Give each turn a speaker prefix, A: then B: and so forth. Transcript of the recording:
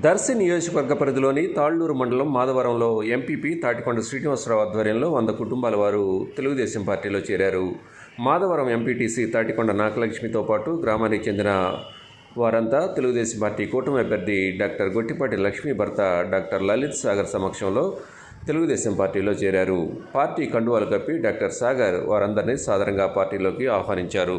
A: దర్శి నియోజకవర్గ పరిధిలోని తాళ్ళూరు మండలం మాధవరంలో ఎంపీపీ తాటికొండ శ్రీనివాసరావు ఆధ్వర్యంలో వంద కుటుంబాల వారు తెలుగుదేశం పార్టీలో చేరారు. మాధవరం ఎంపీటీసీ తాటికొండ నాగలక్ష్మితో పాటు గ్రామానికి చెందిన వారంతా తెలుగుదేశం పార్టీ కూటమి అభ్యర్థి డాక్టర్ గొట్టిపాటి లక్ష్మీ భర్త డాక్టర్ లలిత్ సాగర్ సమక్షంలో తెలుగుదేశం పార్టీలో చేరారు. పార్టీ కండువాలు కప్పి డాక్టర్ సాగర్ వారందరినీ సాధారణంగా పార్టీలోకి ఆహ్వానించారు.